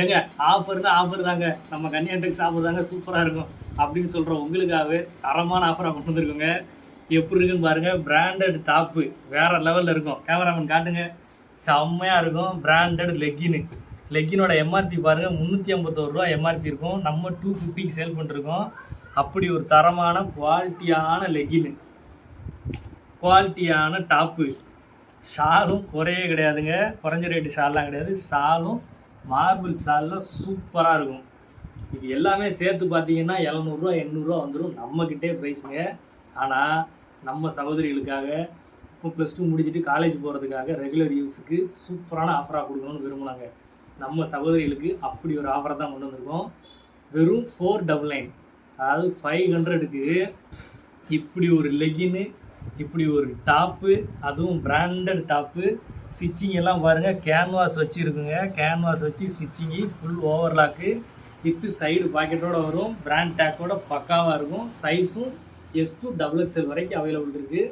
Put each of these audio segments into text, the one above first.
ஏங்க ஆஃபர் தான் ஆஃபர் தாங்க. நம்ம கன்னியாட்டுக்கு சாப்பிட்றாங்க சூப்பராக இருக்கும். அப்படின்னு சொல்கிற உங்களுக்காகவே தரமான ஆஃபராக கொண்டு வந்திருக்கோங்க எப்படி இருக்குன்னு பாருங்கள் பிராண்டட் டாப்பு வேறு லெவலில் இருக்கும். கேமராமேன் காட்டுங்க. செம்மையாக இருக்கும் பிராண்டட் லெக்கின்னு லெக்கினோட எம்ஆர்பி பாருங்கள் முந்நூற்றி ஐம்பத்தோரு ரூபா எம்ஆர்பி இருக்கும். நம்ம டூ ஃபிஃப்டிக்கு சேல் பண்ணிருக்கோம். அப்படி ஒரு தரமான குவாலிட்டியான லெக்கின்னு குவாலிட்டியான டாப்பு ஷாலும் குறையே கிடையாதுங்க. குறைஞ்ச ரேட்டு ஷால்லாம் கிடையாது. ஷாலும் மார்பிள் ஷாலில் சூப்பராக இருக்கும். இது எல்லாமே சேர்த்து பார்த்தீங்கன்னா எழுநூறுவா எண்ணூறுரூவா வந்துடும் நம்மக்கிட்டே ப்ரைஸுங்க ஆனால் நம்ம சகோதரிகளுக்காக இப்போ ப்ளஸ் டூ முடிச்சுட்டு காலேஜ் போகிறதுக்காக ரெகுலர் யூஸுக்கு சூப்பரான ஆஃபராக கொடுக்கணும்னு விரும்புனாங்க. நம்ம சகோதரிகளுக்கு அப்படி ஒரு ஆஃபரை தான் கொண்டு வந்திருக்கோம். வெறும் ஃபோர் டபுள் நைன் அதாவது ஃபைவ் ஹண்ட்ரடுக்கு இப்படி ஒரு லெகின்னு இப்படி ஒரு டாப்பு அதுவும் பிராண்டட் டாப்பு ஸ்டிச்சிங் எல்லாம் பாருங்கள் கேன்வாஸ் வச்சு இருக்குங்க கேன்வாஸ் வச்சு stitching full overlock with side பாக்கெட்டோட வரும். பிராண்ட் டேக்கோட பக்காவாக இருக்கும். சைஸும் எஸ் டூ டபுள் எக்ஸ்எல் வரைக்கும் அவைலபிள் இருக்குது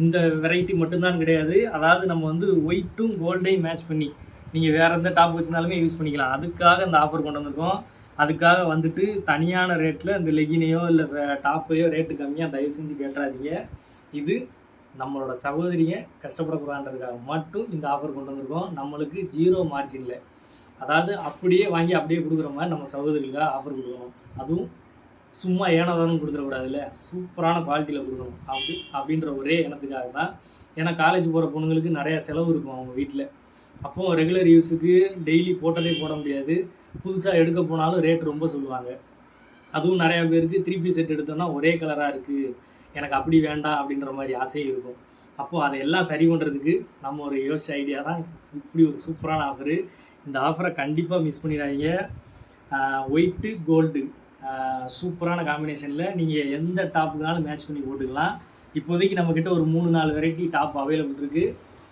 இந்த வெரைட்டி மட்டும்தான் கிடையாது. அதாவது நம்ம வந்து ஒயிட்டும் கோல்டையும் மேட்ச் பண்ணி நீங்கள் வேறு எந்த டாப் வச்சிருந்தாலுமே யூஸ் பண்ணிக்கலாம். அதுக்காக இந்த ஆஃபர் கொண்டு வந்திருக்கோம். அதுக்காக வந்துட்டு தனியான ரேட்டில் இந்த லெகினையோ இல்லை டாப்பையோ ரேட்டு கம்மியாக தயவு செஞ்சு கேட்டுறாதீங்க இது நம்மளோட சகோதரிங்க கஷ்டப்படக்கூடாதுன்றதுக்காக மட்டும் இந்த ஆஃபர் கொண்டு வந்திருக்கோம். நம்மளுக்கு ஜீரோ மார்ஜினில் அதாவது அப்படியே வாங்கி அப்படியே கொடுக்குற மாதிரி நம்ம சகோதரிகளுக்காக ஆஃபர் கொடுக்கணும். அதுவும் சும்மா ஏனதானும் கொடுத்துடக்கூடாதுல்ல. சூப்பரான குவாலிட்டியில் கொடுக்கணும். அப்படி அப்படின்ற ஒரே எண்ணத்துக்காக தான். ஏன்னா காலேஜ் போகிற பொண்ணுங்களுக்கு நிறையா செலவு இருக்கும் அவங்க வீட்டில் அப்போ ரெகுலர் யூஸுக்கு டெய்லி போட்டதே போட முடியாது. புதுசாக எடுக்க போனாலும் ரேட் ரொம்ப சொல்லுவாங்க. அதுவும் நிறையா பேருக்கு த்ரீ பீஸ் செட் எடுத்தோம்னா ஒரே கலராக இருக்குது எனக்கு அப்படி வேண்டாம் அப்படின்ற மாதிரி ஆசையும் இருக்கும். அப்போது அதை எல்லாம் சரி பண்ணுறதுக்கு நம்ம ஒரு யோசிச்ச ஐடியா தான். இப்படி ஒரு சூப்பரான ஆஃபரு இந்த ஆஃபரை கண்டிப்பாக மிஸ் பண்ணிடாதீங்க. ஒயிட்டு கோல்டு சூப்பரான காம்பினேஷனில் நீங்கள் எந்த டாப்புனாலும் மேட்ச் பண்ணி போட்டுக்கலாம். இப்போதைக்கு நம்மக்கிட்ட ஒரு மூணு நாலு வெரைட்டி டாப் அவைலபிள் இருக்குது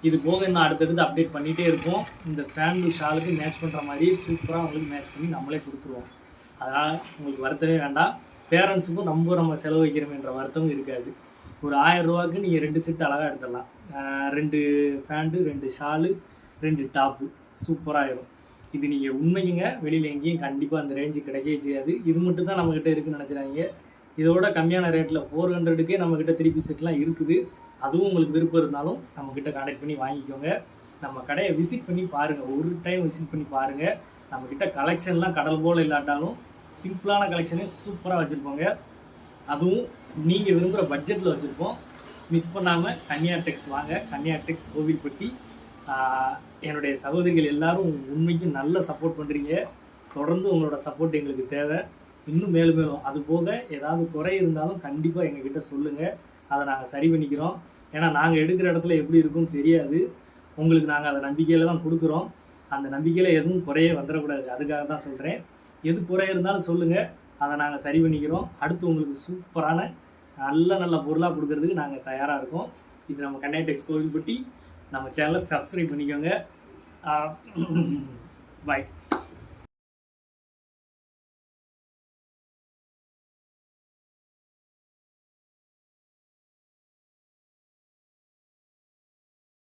இது போக இன்னும் அடுத்தடுத்து அப்டேட் பண்ணிகிட்டே இருப்போம். இந்த ஃபேன்டு ஷாலுக்கு மேட்ச் பண்ணுற மாதிரி சூப்பராக உங்களுக்கு மேட்ச் பண்ணி நம்மளே கொடுத்துருவோம். அதனால் உங்களுக்கு வருத்தவே வேண்டாம். பேரண்ட்ஸுக்கும் நம்ம நம்ம செலவு வைக்கிறோமேன்ற வருத்தமும் இருக்காது. ஒரு ஆயிரம் ரூபாய்க்கு நீங்கள் ரெண்டு செட் அழகாக எடுத்துடலாம். ரெண்டு ஃபேண்டு ரெண்டு ஷாலு ரெண்டு டாப்பு சூப்பராகிடும் இது நீங்கள் உண்மைக்குங்க. வெளியில் எங்கேயும் கண்டிப்பாக அந்த ரேஞ்சு கிடைக்கவே செய்யாது. இது மட்டும் தான் நம்மக்கிட்ட இருக்குன்னு நினச்சிடாதீங்க. இதோட கம்மியான ரேட்டில் ஃபோர் ஹண்ட்ரடுக்கே நம்மக்கிட்ட திருப்பி செட்லாம் இருக்குது. அதுவும் உங்களுக்கு விருப்பம் இருந்தாலும் நம்மக்கிட்ட கான்டாக்ட் பண்ணி வாங்கிக்கோங்க. நம்ம கடையை விசிட் பண்ணி பாருங்கள் ஒரு டைம் விசிட் பண்ணி பாருங்கள் நம்மக்கிட்ட கலெக்ஷன்லாம் கடல் போல் இல்லாட்டாலும் சிம்பிளான கலெக்ஷனே சூப்பராக வச்சுருப்போங்க. அதுவும் நீங்கள் விரும்புகிற பட்ஜெட்டில் வச்சுருப்போம். மிஸ் பண்ணாமல் கன்னியா டெக்ஸ் வாங்க. கன்னியா டெக்ஸ் கோவில்பட்டி. என்னுடைய சகோதரிகள் எல்லாரும் உண்மைக்கும் நல்ல சப்போர்ட் பண்ணுறீங்க தொடர்ந்து உங்களோட சப்போர்ட் எங்களுக்கு தேவை. இன்னும் மேலும் மேலும். அது போக ஏதாவது குறை இருந்தாலும் கண்டிப்பாக எங்ககிட்ட சொல்லுங்கள் அதை நாங்கள் சரி பண்ணிக்கிறோம். ஏன்னா நாங்கள் எடுக்கிற இடத்துல எப்படி இருக்கும்னு தெரியாது. உங்களுக்கு நாங்கள் அதை நம்பிக்கையில் தான் கொடுக்குறோம். அந்த நம்பிக்கையில் எதுவும் குறையே வந்துடக்கூடாது. அதுக்காக தான் சொல்கிறேன் எது குறை இருந்தாலும் சொல்லுங்கள் அதை நாங்கள் சரி பண்ணிக்கிறோம். அடுத்து உங்களுக்கு சூப்பரான நல்ல நல்ல பொருளாக கொடுக்கறதுக்கு நாங்கள் தயாராக இருக்கோம். இது நம்ம கன்னியாடெக்ஸ் கோவில்பட்டி. நம்ம சேனலை சப்ஸ்கிரைப் பண்ணிக்கோங்க. பாய்